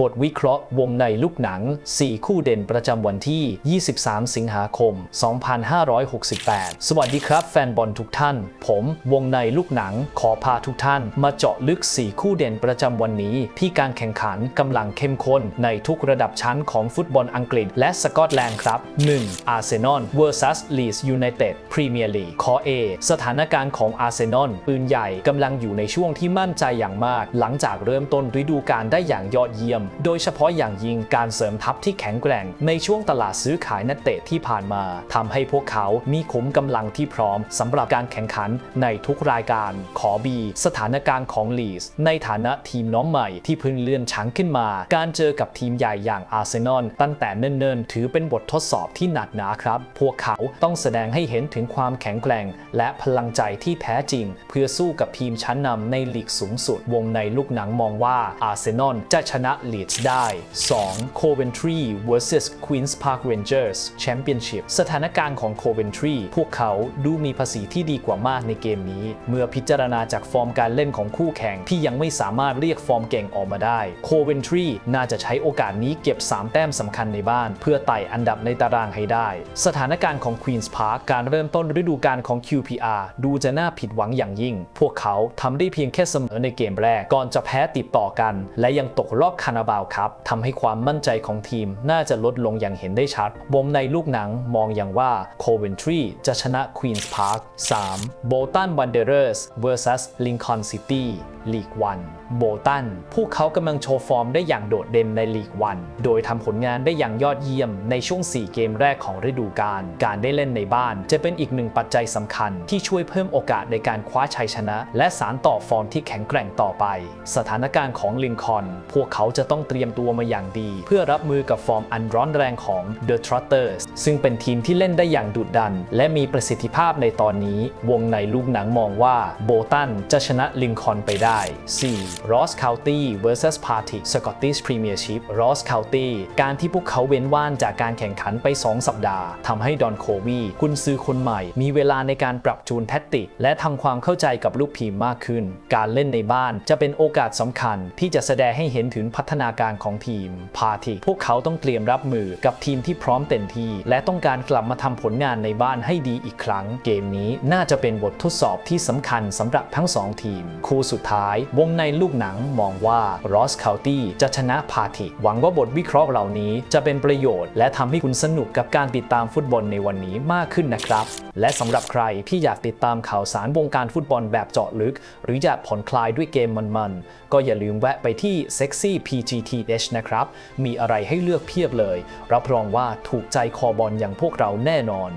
บทวิเคราะห์วงในลูกหนัง 4 คู่เด่นประจำวันที่ 23 สิงหาคม 2568 สวัสดีครับแฟนบอลทุกท่าน ผมวงในลูกหนังขอพาทุกท่าน มาเจาะลึก 4 คู่เด่นประจำวันนี้ ที่การแข่งขันกำลังเข้มข้นในทุกระดับชั้นของฟุตบอลอังกฤษ และสกอตแลนด์ครับ 1. อาร์เซนอล vs Leeds United Premier League ข้อสถานการณ์ของอาร์เซนอลปืนใหญ่กำลังอยู่ในช่วงที่มั่นใจอย่างมาก หลังจากเริ่มต้นฤดูกาลได้อย่างยอดเยี่ยมโดยเฉพาะอย่างยิ่งการเสริมทัพที่แข็งแกร่ง ในช่วงตลาดซื้อขายนักเตะที่ผ่านมาทำให้พวกเขามีขุมกำลังที่พร้อมสำหรับการแข่งขันในทุกรายการ ขอ B สถานการณ์ของลีสในฐานะทีมน้องใหม่ที่เพิ่งเลื่อนชั้นขึ้นมา การเจอกับทีมใหญ่อย่างอาร์เซนอลตั้งแต่เนิ่นๆ ถือเป็นบททดสอบที่หนักหนาครับ พวกเขาต้องแสดงให้เห็นถึงความแข็งแกร่ง และพลังใจที่แท้จริง เพื่อสู้กับทีมชั้นนำในลีกสูงสุดวงในลูกหนังมองว่าอาร์เซนอลจะชนะลีดส์ได้ 2. Coventry vs Queen's Park Rangers Championship สถานการณ์ของ Coventry พวกเขาดูมีภาษีที่ดีกว่ามากในเกมนี้ เมื่อพิจารณาจากฟอร์มการเล่นของคู่แข่งที่ยังไม่สามารถเรียกฟอร์มเก่งออกมาได้ Coventry น่าจะใช้โอกาสนี้เก็บ 3 แต้มสำคัญในบ้าน เพื่อไต่อันดับในตารางให้ได้ สถานการณ์ของ Queen's Park การเริ่มต้นฤดูกาลของ QPR ดูจะน่าผิดหวังอย่างยิ่ง พวกเขาทำได้เพียงแค่เสมอในเกมแรกก่อนจะแพ้ติดต่อกัน และยังตกรอบคานาบาวครับทำให้ความมั่นใจของทีมน่าจะลดลงอย่างเห็นได้ชัดวงในลูกหนังมองอย่างว่า Coventry จะชนะ Queen's Park 3. Bolton Wanderers vs Lincoln City ลีกวันโบตันพวกเขากำลังโชว์ฟอร์มได้อย่างโดดเด่นในลีกวันโดยทำผลงานได้อย่างยอดเยี่ยมในช่วง 4 เกมแรกของฤดูกาลการได้เล่นในบ้าน จะเป็นอีกหนึ่งปัจจัยสำคัญที่ช่วยเพิ่มโอกาสในการคว้าชัยชนะ และสารต่อฟอร์มที่แข็งแกร่งต่อไป สถานการณ์ของลิงคอนพวกเขาจะต้องเตรียมตัวมาอย่างดี เพื่อรับมือกับฟอร์มอันร้อนแรงของ The Trotters ซึ่งเป็นทีมที่เล่นได้อย่างดุดัน และมีประสิทธิภาพในตอนนี้ วงในลูกหนังมองว่าโบตันจะชนะลิงคอนไปได้ 4. Ross County vs Partick Scottish Premiership Ross County การที่พวกเขาเว้นว่านจากการแข่งขันไป 2 สัปดาห์ทำให้ดอนโควีกุนซือคนใหม่ มีเวลาในการปรับจูนแทคติก และทำความเข้าใจกับลูกทีมมากขึ้น การเล่นในบ้านจะเป็นโอกาสสำคัญ ที่จะแสดงให้เห็นถึงพัฒนาการของทีม Partick พวกเขาต้องเตรียมรับมือกับทีมที่พร้อมเต็มที่ และต้องการกลับมาทำผลงานในบ้านให้ดีอีกครั้ง เกมนี้น่าจะเป็นบททดสอบที่สำคัญสำหรับทั้งสองทีม คู่สุดท้ายวงในลูกหนังมองว่า Ross County จะชนะพาทิหวังว่าบทวิเคราะห์เหล่านี้จะเป็นประโยชน์ และทำให้คุณสนุกกับการติดตามฟุตบอลในวันนี้มากขึ้นนะครับ และสำหรับใครที่อยากติดตามข่าวสารวงการฟุตบอลแบบเจาะลึก หรืออยากผ่อนคลายด้วยเกมมันๆ ก็อย่าลืมแวะไปที่ Sexy PGTH นะครับ มีอะไรให้เลือกเพียบเลย รับรองว่าถูกใจคอบอลอย่างพวกเราแน่นอน